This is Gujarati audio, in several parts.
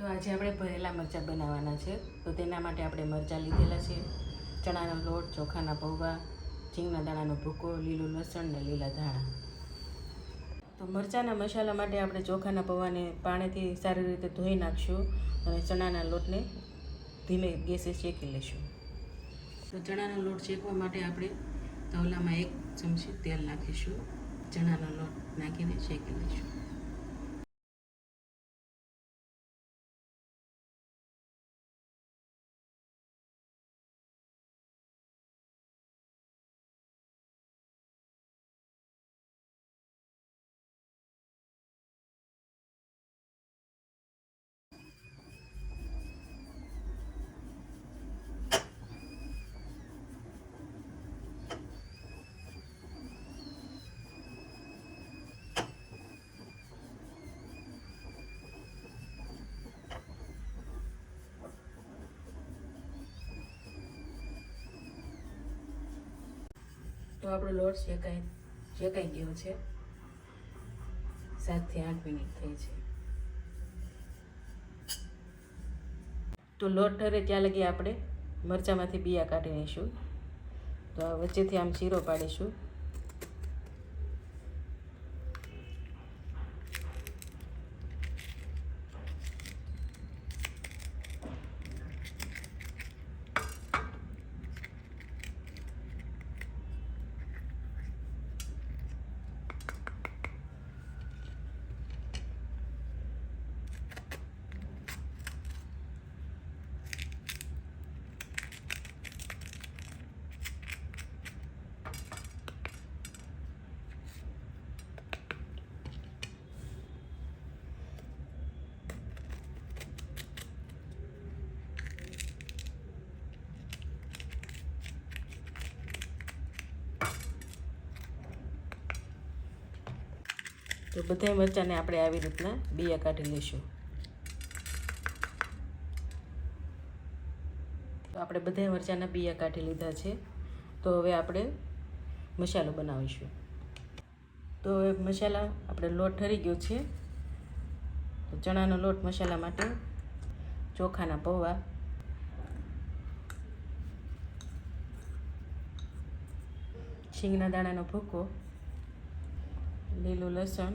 તો આજે આપણે ભરેલા મરચાં બનાવવાના છે. તો તેના માટે આપણે મરચાં લીધેલા છે. ચણાનો લોટ, ચોખાના પૌવા, ઝીંગના દાણાનો ભૂકો, લીલું લસણ ને લીલા ધાણા. તો મરચાંના મસાલા માટે આપણે ચોખાના પૌવાને પાણીથી સારી રીતે ધોઈ નાખશું અને ચણાના લોટને ધીમે ગેસે શેકી લઈશું તો ચણાનો લોટ શેકવા માટે આપણે તવલામાં એક ચમચી તેલ નાખીશું. ચણાનો લોટ નાખીને શેકી લઈશું આપણો લોટ શેકાઈ શેકાઈ ગયો છે, સાતથી આઠ મિનિટ થઈ છે. તો લોટ ઠરે ત્યાં લગી આપણે મરચાંમાંથી બિયા કાઢી લઈશું તો આ વચ્ચેથી આમ શીરો પાડીશું. તો બધા મરચાંને આપણે આવી રીતના બિયા કાઢી લઈશું. તો આપણે બધા મરચાંના બિયા કાઢી લીધા છે. તો હવે આપણે મસાલો બનાવીશું. તો હવે મસાલા આપણે લોટ ઠરી ગયો છે. તો ચણાનો લોટ મસાલા માટે ચોખાના પૌવા. શીંગના દાણાનો ભૂકો. લીલું લસણ,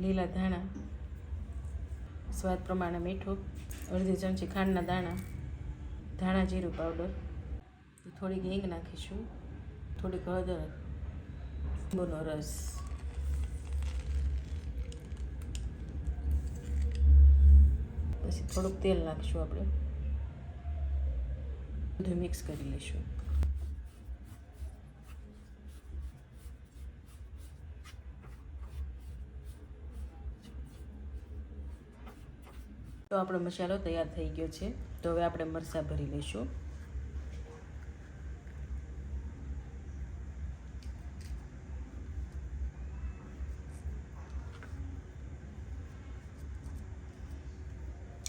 લીલા ધાણા, સ્વાદ પ્રમાણે મીઠું, અડધી ચમચી ખાંડના દાણા, ધાણા જીરું પાવડર. થોડીક હિંગ નાખીશું, થોડીક હળદર, લીંબુનો રસ. પછી થોડુંક તેલ નાખીશું આપણે. બધું મિક્સ કરી લઈશું. તો આપણો મસાલો તૈયાર થઈ ગયો છે. તો હવે આપણે મરચાં ભરી લઈશું.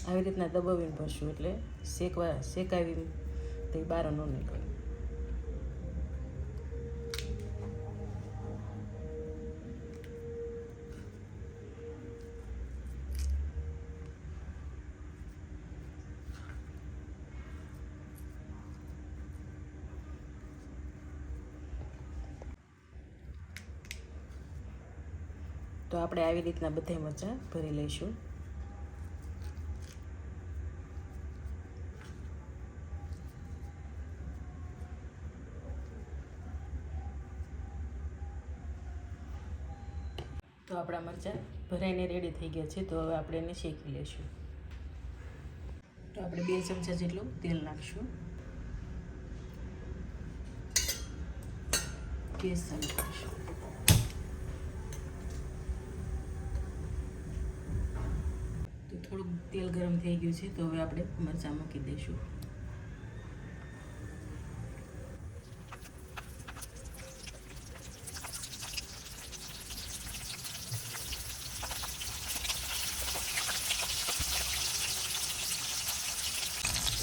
આવી રીતના દબાવીને ભરશું એટલે શેકવા શેકાવી તે બાર ન નીકળે. તો આપણે આવી રીતના બધા મરચાં ભરી લઈશું. તો આપણા મરચાં ભરાઈને રેડી થઈ ગયા છે, તો હવે આપણે એને શેકી લઈશું. તો આપણે બે ચમચા જેટલું તેલ નાખશું. ગેસ ચાલુ તો થોડુંક તેલ ગરમ થઈ ગયું છે, તો હવે આપણે મરચાં મૂકી દઈશું.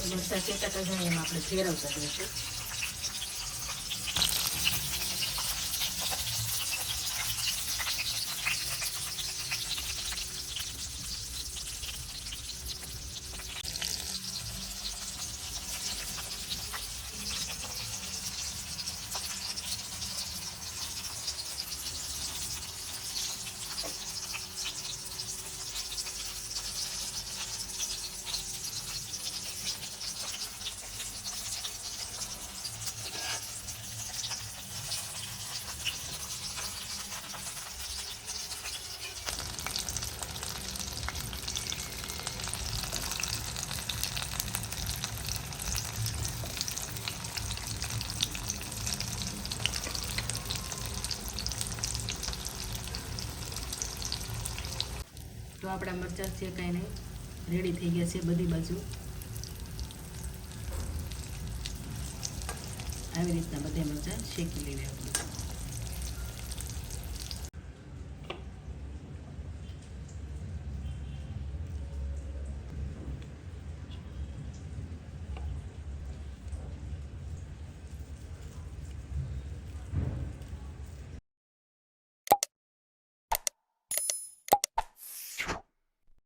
મરચાં જાય એમાં આપણે ફેરવતા જઈશું? તો આપણા મરચાં નહીં. રેડી થઈ ગયા છે બધી બાજુ. આવી રીતના બધા મરચાં શેકી લેવી આપણે.